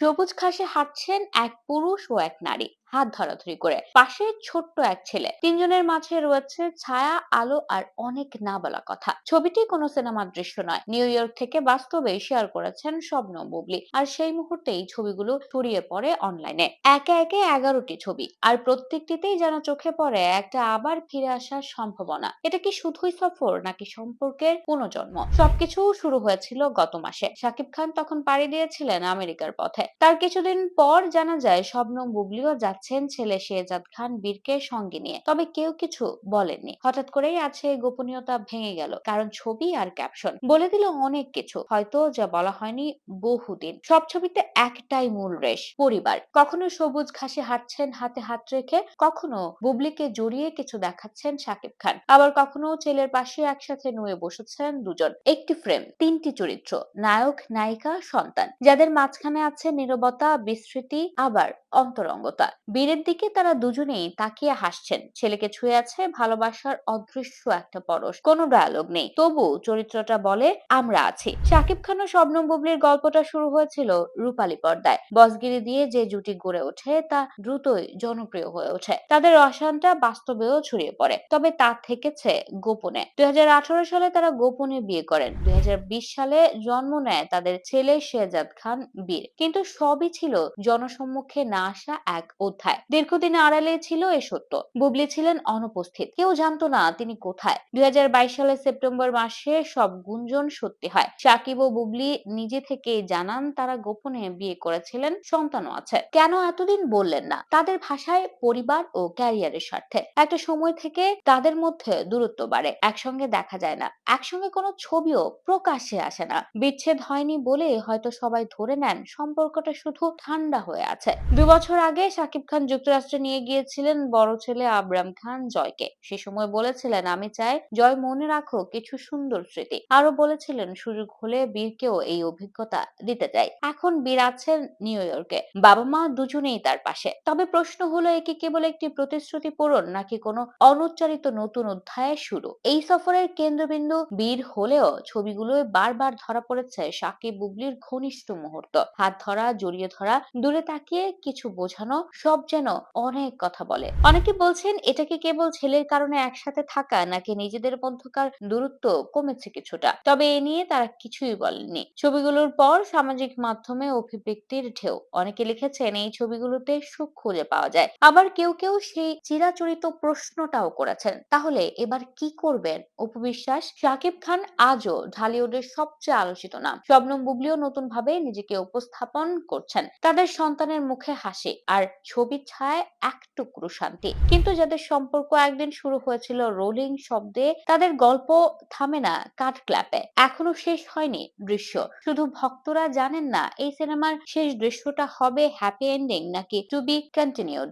সবুজ ঘাসে হাঁটছেন এক পুরুষ ও এক নারী। হাত ধরাধরি করে। পাশে ছোট্ট এক ছেলে। তিনজনের মাঝে রয়েছে ছায়া, আলো আর অনেক না বলা কথা। ছবিটি কোনো সিনেমার দৃশ্য নয়। নিউ ইয়র্ক থেকে বাস্তবে শেয়ার করেছেন শবনম বুবলি। আর সেই মুহূর্তেই ছবিগুলো ছড়িয়ে পড়ে অনলাইনে। একে একে এগারোটি ছবি। আর প্রত্যেকটিতেই যেন চোখে পড়ে একটা আবার ফিরে আসার সম্ভাবনা। এটা কি শুধুই সফর, নাকি সম্পর্কের পুনর্জন্ম সবকিছু শুরু হয়েছিল গত মাসে। শাকিব খান তখন পাড়ি দিয়েছিলেন আমেরিকার পথে। তার কিছুদিন পর জানা যায়, শবনম বুবলিও যাচ্ছেন ছেলে শেহজাদ খান বীরকে সঙ্গে নিয়ে। তবে কেউ কিছু বলেননি। হঠাৎ করেই আছে গোপনীয়তা ভেঙে গেল, কারণ ছবি আর ক্যাপশন বলে দিল অনেক কিছু, হয়তো যা বলা হয়নি বহুদিন। সব ছবিতে একটাই মূল রেশ, পরিবার। কখনো সবুজ ঘাসে হাঁটছেন হাতে হাত রেখে, কখনো বুবলিকে জড়িয়ে কিছু দেখাচ্ছেন শাকিব খান। আবার কখনো ছেলের পাশে একসাথে নুয়ে বসেছেন দুজন। একটি ফ্রেম তিনটি চরিত্র, নায়ক, নায়িকা, সন্তান। যাদের মাঝখানে আছে নীরবতা বিস্মৃতি আবার অন্তরঙ্গতা। বীরের দিকে তারা দুজনেই তাকিয়ে হাসছেন। ছেলেকে ছুঁয়ে আছে ভালোবাসার অদৃশ্য একটা পরশ। কোনো ডায়ালগ নেই। তবু চরিত্রটা বলে, আমরা আছি। শাকিব খান ও শবনম বুবলির গল্পটা শুরু হয়েছিল রূপালী পর্দায়। বসগিরি দিয়ে যে জুটি গড়ে ওঠে, তা দ্রুতই জনপ্রিয় হয়ে ওঠে। তাদের রসায়নটা বাস্তবেও ছড়িয়ে পড়ে, তবে তা থেকেছে গোপনে। দুই হাজার আঠারো সালে তারা গোপনে বিয়ে করেন। দুই হাজার বিশ সালে জন্ম নেয় তাদের ছেলে শেহজাদ খান বীর। কিন্তু সবই ছিল জনসম্মুখে না আসা এক অধ্যায় দীর্ঘদিন আড়ালে ছিল এ সত্য। বুবলি ছিলেন অনুপস্থিত। কেউ জানতো না তিনি কোথায়। দুই সালের সেপ্টেম্বর মাসে সব গুঞ্জন সত্যি হয়। সাকিব ও বুবলি নিজে থেকেই জানান তারা গোপনে বিয়ে করেছিলেন, সন্তানও আছে। কেন এতদিন বললেন না? তাদের ভাষায় পরিবার ও ক্যারিয়ারের স্বার্থে। একটা সময় থেকে তাদের মধ্যে দূরত্ব বাড়ে। একসঙ্গে দেখা যায় না। একসঙ্গে কোনো ছবিও প্রকাশ্যে আসে না। বিচ্ছেদ হয়নি বলে হয়তো সবাই ধরে নেন, সম্পর্কটা শুধু ঠান্ডা হয়ে আছে। দু বছর আগে শাকিব খান যুক্তরাষ্ট্রে নিয়ে গিয়েছিলেন বড় ছেলে আবরাম খান জয়কে। সে সময় বলেছিলেন, আমি চাই জয় মনে রাখো, কিছু সুন্দর স্মৃতি। আরও বলেছিলেন, সুযোগ হলে বীরকেও এই অভিজ্ঞতা দিতে চাই। এখন বীর আছেন নিউ ইয়র্কে। বাবা মা দুজনেই তার পাশে। তবে প্রশ্ন হলো একে কেবল একটি প্রতিশ্রুতি পূরণ, নাকি কোনো অনুচ্চারিত নতুন অধ্যায়ের শুরু? এই সফরের কেন্দ্রবিন্দু বীর হলেও ছবিগুলোয় বারবার ধরা পড়েছে সাকিব বুবলির ঘনিষ্ঠ মুহূর্ত। হাত ধরা, জড়িয়ে ধরা, দূরে তাকিয়ে কিছু বোঝানো, সব যেন অনেক কথা বলে। অনেকে বলছেন, এটা কি কেবল ছেলের কারণে একসাথে থাকা, নাকি নিজেদের মধ্যকার দূরত্ব কমেছে কিছুটা? তবে এ নিয়ে তারা কিছুই বলেননি। ছবিগুলোর পর সামাজিক মাধ্যমে অভিব্যক্তির ঢেউ। অনেকে লিখেছেন, এই ছবিগুলোতে সুখ খুঁজে পাওয়া যায়। আবার কেউ কেউ সেই চিরাচরিত প্রশ্নটাও করেছেন, তাহলে এবার কি করবেন? উপবিশ্বাস শাকিব খান আজও ঢালিউডের সবচেয়ে আলোচিত নাম। শবনম বুবলিও নতুন ভাবে নিজেকে উপস্থাপন করছেন। তাদের সন্তানের মুখে হাসি। আর ছবির ছায় এক টুকরো শান্তি। কিন্তু যাদের সম্পর্ক একদিন শুরু হয়েছিল রোলিং শব্দে, তাদের গল্প থামে না কাঠ ক্লাপে। এখনও শেষ হয়নি দৃশ্য। শুধু ভক্তরা জানেন না, এই সিনেমার শেষ দৃশ্যটা হবে হ্যাপি এন্ডিং নাকি টু বি কন্টিনিউড